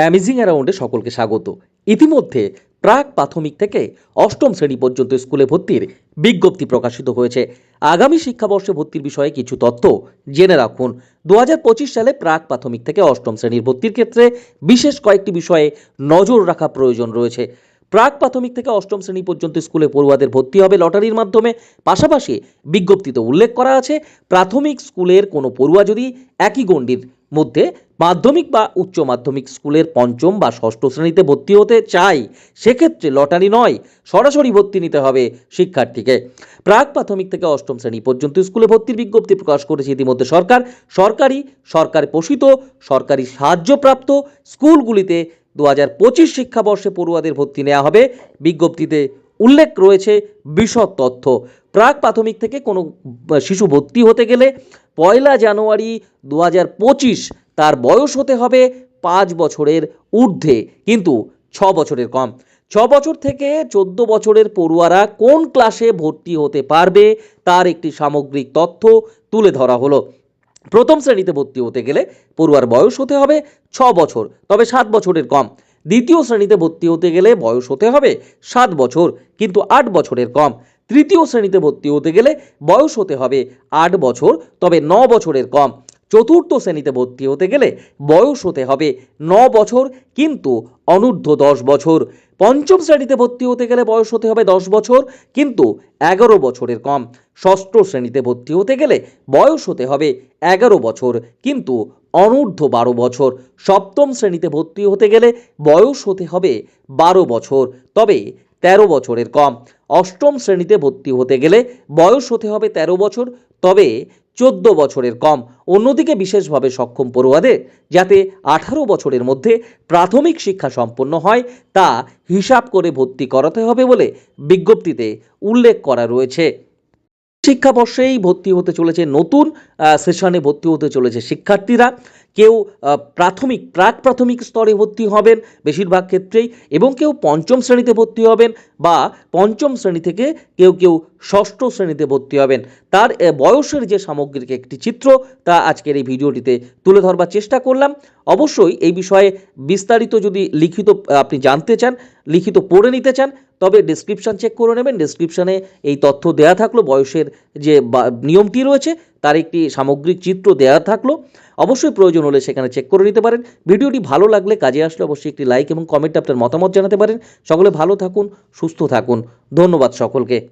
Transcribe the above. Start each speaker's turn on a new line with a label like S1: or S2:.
S1: Amazing অ্যারাউন্ডে সকলকে স্বাগত। ইতিমধ্যে প্রাক প্রাথমিক থেকে অষ্টম শ্রেণি পর্যন্ত স্কুলে ভর্তির বিজ্ঞপ্তি প্রকাশিত হয়েছে। আগামী শিক্ষাবর্ষে ভর্তির বিষয়ে কিছু তথ্য জেনে রাখুন। দু হাজার পঁচিশ সালে প্রাক প্রাথমিক থেকে অষ্টম শ্রেণির ভর্তির ক্ষেত্রে বিশেষ কয়েকটি বিষয়ে নজর রাখা প্রয়োজন রয়েছে। প্রাক প্রাথমিক থেকে অষ্টম শ্রেণি পর্যন্ত স্কুলে পড়ুয়াদের ভর্তি হবে লটারির মাধ্যমে। পাশাপাশি বিজ্ঞপ্তিতে উল্লেখ করা আছে, প্রাথমিক স্কুলের কোনো পড়ুয়া যদি একই গণ্ডির মধ্যে মাধ্যমিক বা উচ্চ মাধ্যমিক স্কুলের পঞ্চম বা ষষ্ঠ শ্রেণীতে ভর্তি হতে চায় সেক্ষেত্রে লটারি নয়, সরাসরি ভর্তি নিতে হবে শিক্ষার্থীকে। প্রাক প্রাথমিক থেকে অষ্টম শ্রেণি পর্যন্ত স্কুলে ভর্তির বিজ্ঞপ্তি প্রকাশ করেছে ইতিমধ্যে সরকার। সরকারি, সরকার পোষিত, সরকারি সাহায্যপ্রাপ্ত স্কুলগুলিতে দু হাজার পঁচিশ শিক্ষাবর্ষে পড়ুয়াদের ভর্তি নেওয়া হবে। বিজ্ঞপ্তিতে উল্লেখ রয়েছে বিশদ তথ্য। প্রাক প্রাথমিক থেকে কোনো শিশু ভর্তি হতে গেলে পয়লা জানুয়ারি দু হাজার পঁচিশ, তার বয়স হতে হবে পাঁচ বছরের ঊর্ধ্বে, কিন্তু ছ বছরের কম। ছ বছর থেকে চোদ্দ বছরের পড়ুয়ারা কোন ক্লাসে ভর্তি হতে পারবে তার একটি সামগ্রিক তথ্য তুলে ধরা হলো। প্রথম শ্রেণীতে ভর্তি হতে গেলে পড়ুয়ার বয়স হতে হবে ছ বছর, তবে সাত বছরের কম। দ্বিতীয় শ্রেণীতে ভর্তি হতে গেলে বয়স হতে হবে সাত বছর, কিন্তু আট বছরের কম। তৃতীয় শ্রেণীতে ভর্তি হতে গেলে বয়স হতে হবে আট বছর, তবে ন বছরের কম। চতুর্থ শ্রেণীতে ভর্তি হতে গেলে বয়স হতে হবে ন বছর, কিন্তু অনূর্ধ্ব দশ বছর। পঞ্চম শ্রেণীতে ভর্তি হতে গেলে বয়স হতে হবে দশ বছর, কিন্তু এগারো বছরের কম। ষষ্ঠ শ্রেণীতে ভর্তি হতে গেলে বয়স হতে হবে এগারো বছর, কিন্তু অনূর্ধ্ব বারো বছর। সপ্তম শ্রেণীতে ভর্তি হতে গেলে বয়স হতে হবে বারো বছর, তবে তেরো বছরের কম। অষ্টম শ্রেণীতে ভর্তি হতে গেলে বয়স হতে হবে তেরো বছর, তবে চোদ্দ বছরের কম। অন্যদিকে বিশেষভাবে সক্ষম পড়ুয়াদের যাতে আঠারো বছরের মধ্যে প্রাথমিক শিক্ষা সম্পন্ন হয়, তা হিসাব করে ভর্তি করাতে হবে বলে বিজ্ঞপ্তিতে উল্লেখ করা রয়েছে। শিক্ষাবর্ষেই ভর্তি হতে চলেছে নতুন সেশনে ভর্তি হতে চলেছে শিক্ষার্থীরা। কেউ প্রাথমিক, প্রাক প্রাথমিক স্তরে ভর্তি হবেন বেশিরভাগ ক্ষেত্রেই এবং কেউ পঞ্চম শ্রেণীতে ভর্তি হবেন বা পঞ্চম শ্রেণি থেকে কেউ কেউ ষষ্ঠ শ্রেণীতে ভর্তি হবেন। তার বয়সের যে সামগ্রিক একটি চিত্র তা আজকের এই ভিডিওটিতে তুলে ধরবার চেষ্টা করলাম। অবশ্যই এই বিষয়ে বিস্তারিত যদি লিখিত, আপনি জানতে চান, লিখিত পড়ে নিতে চান, তবে ডেসক্রিপশন চেক করে নেবেন। ডেসক্রিপশনে এই তথ্য দেয়া থাকল বয়সের যে নিয়মটি রয়েছে তার একটি সামগ্রিক চিত্র দেওয়া থাকল। অবশ্যই প্রয়োজন হলে সেখানে চেক করে নিতে পারেন। ভিডিওটি ভালো লাগলে কাজে আসলে অবশ্যই একটি লাইক এবং কমেন্ট আপনার মতামত জানাতে পারেন। সকলে ভালো থাকুন, সুস্থ থাকুন। ধন্যবাদ সকলকে।